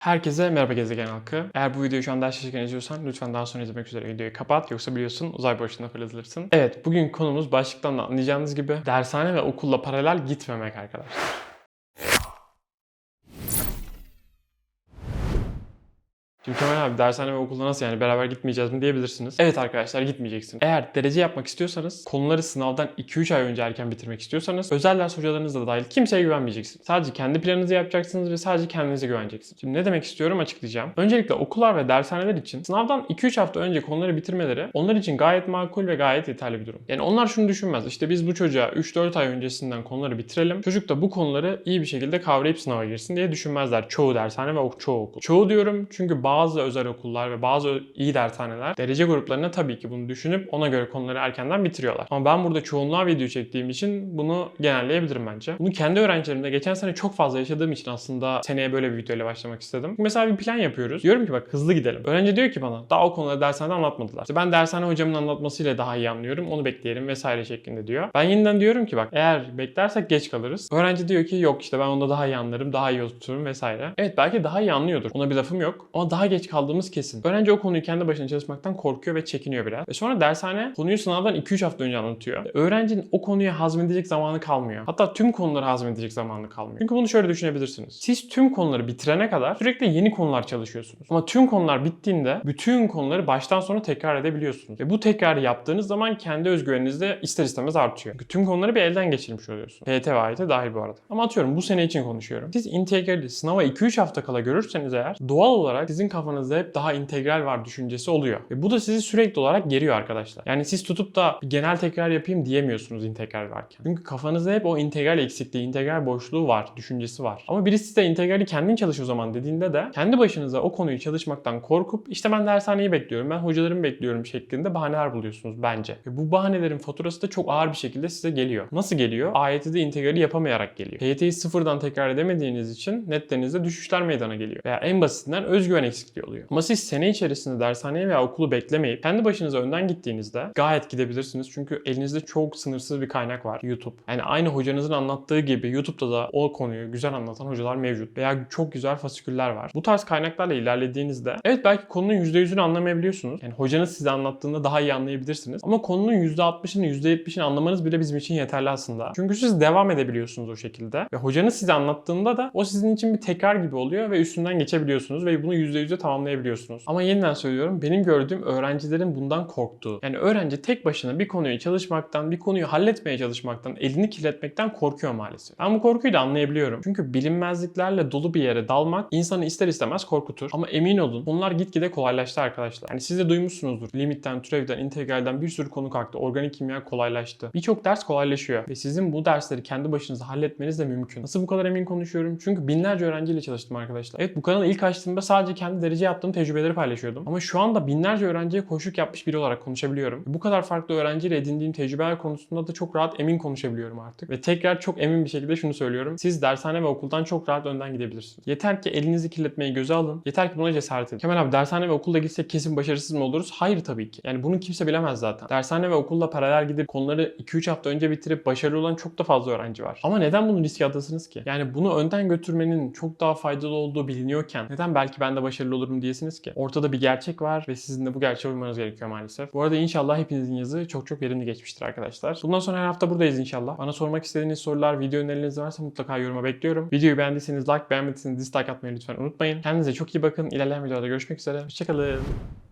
Herkese merhaba gezegen halkı. Eğer bu videoyu şu an ders çalışırken izliyorsan lütfen daha sonra izlemek üzere videoyu kapat. Yoksa biliyorsun uzay boşluğuna fırlatılırsın. Evet bugün konumuz başlıktan da anlayacağınız gibi dershane ve okulla paralel gitmemek arkadaşlar. Şimdi Kemal abi dershane ve okulda nasıl yani beraber gitmeyeceğiz mi diyebilirsiniz. Evet arkadaşlar gitmeyeceksiniz. Eğer derece yapmak istiyorsanız konuları sınavdan 2-3 ay önce erken bitirmek istiyorsanız özel ders hocalarınız da dahil kimseye güvenmeyeceksiniz. Sadece kendi planınızı yapacaksınız ve sadece kendinize güveneceksiniz. Şimdi ne demek istiyorum açıklayacağım. Öncelikle okullar ve dershaneler için sınavdan 2-3 hafta önce konuları bitirmeleri onlar için gayet makul ve gayet yeterli bir durum. Yani onlar şunu düşünmez. İşte biz bu çocuğa 3-4 ay öncesinden konuları bitirelim. Çocuk da bu konuları iyi bir şekilde kavrayıp sınava girsin diye düşünmezler. Çoğu dershane ve çoğu okul. Çoğu diyorum çünkü bazı özel okullar ve bazı iyi dershaneler derece gruplarına tabii ki bunu düşünüp ona göre konuları erkenden bitiriyorlar. Ama ben burada çoğunluğa video çektiğim için bunu genelleyebilirim bence. Bunu kendi öğrencilerimde geçen sene çok fazla yaşadığım için aslında seneye böyle bir videoyla başlamak istedim. Mesela bir plan yapıyoruz. Diyorum ki bak hızlı gidelim. Öğrenci diyor ki bana daha o konuları dershanede anlatmadılar. İşte ben dershane hocamın anlatmasıyla daha iyi anlıyorum. Onu bekleyelim vesaire şeklinde diyor. Ben yeniden diyorum ki bak eğer beklersek geç kalırız. Öğrenci diyor ki yok işte ben onda daha iyi anlarım, daha iyi otururum vesaire. Evet belki daha iyi anlıyordur. Ona bir lafım yok. Ama daha geç kaldığımız kesin. Öğrenci o konuyu kendi başına çalışmaktan korkuyor ve çekiniyor biraz. Ve sonra dershane konuyu sınavdan 2-3 hafta önce anlatıyor. Ve Öğrencinin o konuyu hazmedecek zamanı kalmıyor. Hatta tüm konuları hazmedecek zamanı kalmıyor. Çünkü bunu şöyle düşünebilirsiniz. Siz tüm konuları bitirene kadar sürekli yeni konular çalışıyorsunuz. Ama tüm konular bittiğinde bütün konuları baştan sona tekrar edebiliyorsunuz. Ve bu tekrarı yaptığınız zaman kendi özgüveniniz de ister istemez artıyor. Çünkü tüm konuları bir elden geçirmiş oluyorsunuz. PYT ve AYT dahil bu arada. Ama atıyorum bu sene için konuşuyorum. Siz integrali sınava 2-3 hafta kala görürseniz eğer doğal olarak sizin kafanızda hep daha integral var düşüncesi oluyor. Ve bu da sizi sürekli olarak geriyor arkadaşlar. Yani siz tutup da bir genel tekrar yapayım diyemiyorsunuz integral varken. Çünkü kafanızda hep o integral eksikliği, integral boşluğu var, düşüncesi var. Ama birisi size integrali kendin çalış o zaman dediğinde de kendi başınıza o konuyu çalışmaktan korkup işte ben dershaneyi bekliyorum, ben hocalarımı bekliyorum şeklinde bahaneler buluyorsunuz bence. Ve bu bahanelerin faturası da çok ağır bir şekilde size geliyor. Nasıl geliyor? AYT'de integrali yapamayarak geliyor. PYT'yi sıfırdan tekrar edemediğiniz için netlerinizde düşüşler meydana geliyor. Veya en basitinden özgüven eksikliği oluyor. Ama siz sene içerisinde dershaneyi veya okulu beklemeyip kendi başınıza önden gittiğinizde gayet gidebilirsiniz. Çünkü elinizde çok sınırsız bir kaynak var. YouTube. Yani aynı hocanızın anlattığı gibi YouTube'da da o konuyu güzel anlatan hocalar mevcut. Veya çok güzel fasiküller var. Bu tarz kaynaklarla ilerlediğinizde evet belki konunun %100'ünü anlamayabiliyorsunuz. Yani hocanız size anlattığında daha iyi anlayabilirsiniz. Ama konunun %60'ını %70'ini anlamanız bile bizim için yeterli aslında. Çünkü siz devam edebiliyorsunuz o şekilde. Ve hocanız size anlattığında da o sizin için bir tekrar gibi oluyor ve üstünden geçebiliyorsunuz ve bunu %100'e tamamlayabiliyorsunuz. Ama yeniden söylüyorum benim gördüğüm öğrencilerin bundan korktuğu. Yani öğrenci tek başına bir konuyu çalışmaktan, bir konuyu halletmeye çalışmaktan, elini kirletmekten korkuyor maalesef. Ben bu korkuyu da anlayabiliyorum. Çünkü bilinmezliklerle dolu bir yere dalmak insanı ister istemez korkutur. Ama emin olun konular gitgide kolaylaştı arkadaşlar. Yani siz de duymuşsunuzdur. Limitten, türevden, integralden bir sürü konu kalktı. Organik kimya kolaylaştı. Birçok ders kolaylaşıyor. Ve sizin bu dersleri kendi başınıza halletmeniz de mümkün. Nasıl bu kadar emin konuşuyorum? Çünkü binlerce öğrenciyle çalıştım arkadaşlar. Evet bu kanalı ilk açtığımda sadece kendi derece yaptığım tecrübeleri paylaşıyordum. Ama şu anda binlerce öğrenciye koşuk yapmış biri olarak konuşabiliyorum. Bu kadar farklı öğrenciyle edindiğim tecrübeler konusunda da çok rahat emin konuşabiliyorum artık. Ve tekrar çok emin bir şekilde şunu söylüyorum. Siz dershane ve okuldan çok rahat önden gidebilirsiniz. Yeter ki elinizi kirletmeyi göze alın. Yeter ki buna cesaret edin. Kemal abi dershane ve okulda gitsek kesin başarısız mı oluruz? Hayır tabii ki. Yani bunu kimse bilemez zaten. Dershane ve okulla paralel gidip konuları 2-3 hafta önce bitirip başarılı olan çok da fazla öğrenci var. Ama neden bunu riske atasınız ki? Yani bunu önden götürmenin çok daha faydalı olduğu biliniyorken neden belki ben de başarılı olurum diyesiniz ki? Ortada bir gerçek var ve sizin de bu gerçeğe uymanız gerekiyor maalesef. Bu arada inşallah hepinizin yazı çok çok verimli geçmiştir arkadaşlar. Bundan sonra her hafta buradayız inşallah. Bana sormak istediğiniz sorular, video önerileriniz varsa mutlaka yoruma bekliyorum. Videoyu beğendiyseniz like, beğenmediyseniz dislike atmayı lütfen unutmayın. Kendinize çok iyi bakın. İlerleyen videolarda görüşmek üzere. Hoşçakalın.